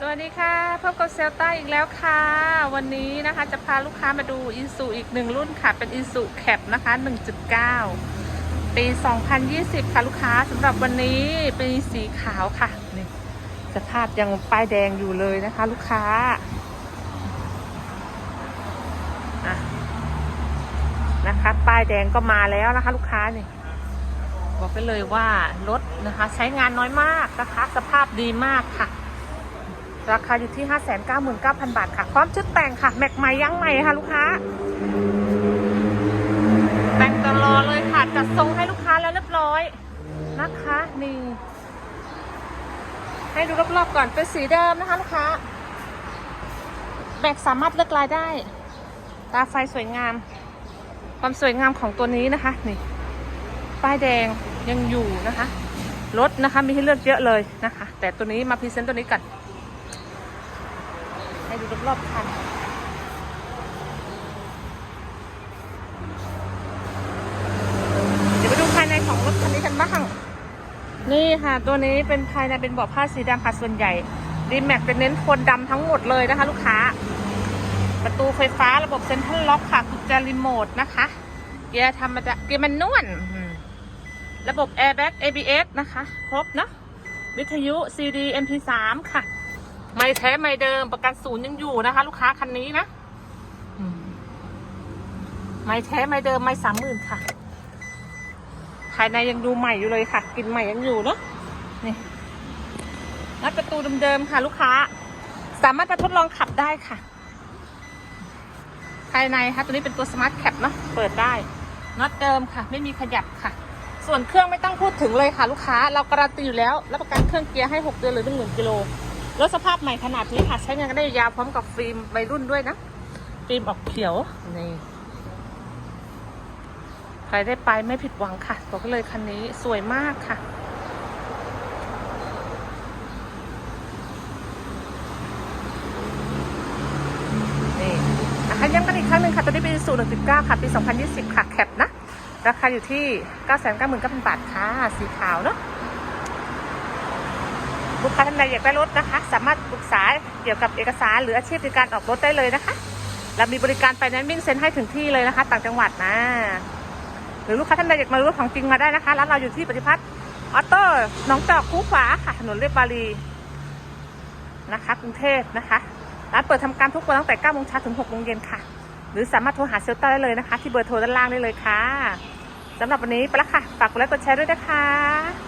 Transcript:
สวัสดีค่ะพบกับเซลต้าอีกแล้วค่ะ วันนี้นะคะจะพาลูกค้ามาดูอินซูอีกหนึ่งรุ่นค่ะ เป็นอินซูแคปนะคะ 1.9 ปี 2020 ค่ะลูกค้าสำหรับวันนี้เป็นสีขาวค่ะนี่สภาพยังป้ายแดงอยู่เลยนะคะ ลูกค้าอะนะคะ ป้ายแดงก็มาแล้วนะคะ ลูกค้านี่บอกไปเลยว่ารถนะคะ ใช้งานน้อยมากนะคะ สภาพดีมากค่ะ ราคาอยู่ที่ 599,000 บาทค่ะ พร้อมชุดแต่งค่ะ แม็กใหม่ยังใหม่ค่ะ ลูกค้า แต่งตลอดเลยค่ะ จัดทรงให้ลูกค้าแล้วเรียบร้อยนะคะนี่ให้ดูรอบๆก่อนเป็นสีเดิมนะคะลูกค้าแม็กสามารถเลือกลายได้ ตาไฟสวยงาม ความสวยงามของตัวนี้นะคะ นี่ป้ายแดงยังอยู่นะคะ รถนะคะมีให้เลือกเยอะเลยนะคะ แต่ตัวนี้มาพรีเซนต์ตัวนี้กัน ดูรอบๆคันเดี๋ยวไปดูภายในของรถคันนี้กันบ้าง นี่ค่ะ ตัวนี้เป็นภายในเป็นเบาะผ้าสีดำค่ะส่วนใหญ่ดีแม็กจะเน้นโทนดำทั้งหมดเลยนะคะ ลูกค้า ประตูไฟฟ้าระบบเซ็นทรัลล็อกค่ะกุญแจรีโมทนะคะ เกียร์ธรรมดาเกียร์แมันนวลระบบ Airbag ABS นะคะ ครบเนอะวิทยุ CD MP3 ค่ะ ไม่แท้ไม่เดิมประกันศูนย์ยังอยู่นะคะ ลูกค้าคันนี้นะอืมไม่แท้ไม่เดิมไม่สามหมื่นค่ะ ภายในยังดูใหม่อยู่เลยค่ะกลินใหม่ยังอยู่เนาะนี่นัดประตูเดิมๆค่ะ ลูกค้า สามารถมาทดลองขับได้ค่ะ ภายในค่ะตัวนี้เป็นตัวสมาร์ทแคปเนาะเปิดได้น็อตเดิมค่ะ ไม่มีขยับค่ะ ส่วนเครื่องไม่ต้องพูดถึงเลยค่ะ ลูกค้า เราการันตีอยู่แล้วรับประกันเครื่องเกียร์ให้ 6 เดือนหรือ1 0,000กิโล รถสภาพใหม่ขนาดนี้ค่ะ ใช้งานกันได้ยาวพร้อมกับฟิล์มวัยรุ่นด้วยนะ ฟิล์มออกเขียว นี่ ใครได้ไปไม่ผิดหวังค่ะบอกเลยคันนี้สวยมากค่ะ นี่นะคะย้ำกันอีกครั้งหนึ่งค่ะ ตัวนี้เป็นสูตร1.9ค่ะ ปี2020ค่ะ แคปนะ ราคาอยู่ที่999,000บาทค่ะ สีขาวเนาะ ลูกค้าท่านใดอยากได้รถนะคะ สามารถปรึกษาเกี่ยวกับเอกสารหรืออาชีพในการออกรถได้เลยนะคะเรามีบริการไฟแนนซ์วิ่งเซ็นให้ถึงที่เลยนะคะ ต่างจังหวัดนะ หรือลูกค้าท่านใดอยากมารู้ของจริงมาได้นะคะร้านเราอยู่ที่ปฏิพัฒน์ออโต้หนองจอกคูขวาค่ะถนนเรียบารีนะคะ กรุงเทพนะคะร้านเปิดทำการทุกวันตั้งแต่9โมงเช้าถึง6โมงเย็นค่ะ หรือสามารถโทรหาเซลต้าได้เลยนะคะ ที่เบอร์โทรด้านล่างได้เลยค่ะสำหรับวันนี้ไปละค่ะ ฝากกดไลค์กดแชร์ด้วยนะคะ